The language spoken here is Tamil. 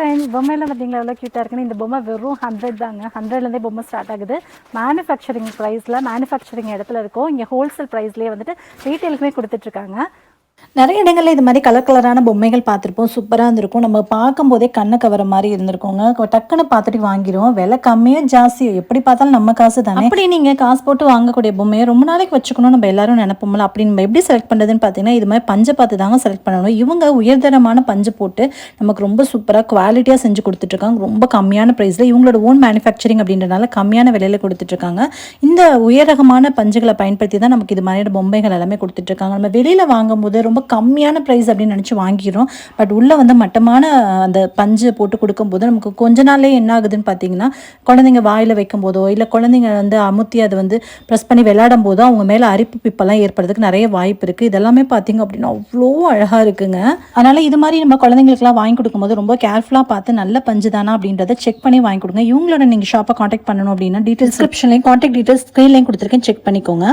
ஃப்ரெண்ட்ஸ் பொம்மையில் பார்த்தீங்களா? எவ்வளோ க்யூட்டாக இருக்குன்னு. இந்த பொம்மை வெறும் ஹண்ட்ரட் தாங்க. ஹண்ட்ரட்லேருந்தே பொம்மை ஸ்டார்ட் ஆகுது. மேனுஃபேக்சரிங் ப்ரைஸில் மேனுஃபேக்சரிங் இடத்துல இருக்கும். இங்கே ஹோல்சேல் ப்ரைஸ்லேயே வந்துட்டு ரீட்டெயிலுக்குமே கொடுத்துட்ருக்காங்க நிறைய இடங்கள்ல இது மாதிரி கலர் கலரான பொம்மைகள் பார்த்துருப்போம். சூப்பராக இருந்திருக்கும். நம்ம பார்க்கும்போதே கண்ணை கவர மாதிரி இருந்திருக்கோங்க. டக்குன்னு பார்த்துட்டு வாங்கிடுவோம் விலை கம்மியாக ஜாஸ்தியோ எப்படி பார்த்தாலும் நம்ம காசு தானே. அப்படி நீங்கள் காசு போட்டு வாங்கக்கூடிய பொம்மையை ரொம்ப நாளைக்கு வச்சுக்கணும் நம்ம எல்லாரும் நினைப்போம்ல. அப்படி நம்ம எப்படி செலக்ட் பண்ணுறதுன்னு பார்த்தீங்கன்னா இது மாதிரி பஞ்சை பார்த்து தாங்க செலக்ட் பண்ணணும். இவங்க உயர்தரமான பஞ்சு போட்டு நமக்கு ரொம்ப சூப்பராக குவாலிட்டியாக செஞ்சு கொடுத்துட்ருக்காங்க ரொம்ப கம்மியான ப்ரைஸில் இவங்களோட ஓன் மேனுஃபேக்சரிங் அப்படின்றனால கம்மியான விலையில் கொடுத்துட்ருக்காங்க இந்த உயரகமான பஞ்சுகளை பயன்படுத்தி தான் நமக்கு இது மாதிரியான பொம்மைகள் எல்லாமே கொடுத்துட்ருக்காங்க நம்ம வெளியில் வாங்கும்போது ரொம்ப கம்மியான ப்ரைஸ் அப்படின்னு நினச்சி வாங்கிக்கிறோம் பட் உள்ளே வந்து மட்டமான அந்த பஞ்சு போட்டு கொடுக்கும்போது நமக்கு கொஞ்ச நாளே என்ன ஆகுதுன்னு பார்த்தீங்கன்னா குழந்தைங்க வாயில் வைக்கும் போதோ இல்லை குழந்தைங்க வந்து அமுத்தி அதை வந்து ப்ரெஸ் பண்ணி விளையாடும் போதோ அவங்க மேலே அரிப்பு பிப்பெல்லாம் ஏற்படுறதுக்கு நிறைய வாய்ப்பு இருக்குது இதெல்லாமே பார்த்தீங்க அப்படின்னா அவ்வளோ அழகாக இருக்குங்க. அதனால் இது மாதிரி நம்ம குழந்தைங்களுக்குலாம் வாங்கி கொடுக்கும்போது ரொம்ப கேர்ஃபுல்லாக பார்த்து நல்ல பஞ்சு தானா அப்படின்றத செக் பண்ணி வாங்கி கொடுங்க. இவங்களோட நீங்கள் ஷாப்பை காண்டாக்ட் பண்ணணும் அப்படின்னா டீட்டெயில்ஸ் டிஸ்கிரிப்ஷன்லையும் காண்டாக்ட் டீட்டெயில்ஸ் ஸ்க்ரீன்லையும் கொடுத்துருக்கேன். செக் பண்ணிக்கோங்க.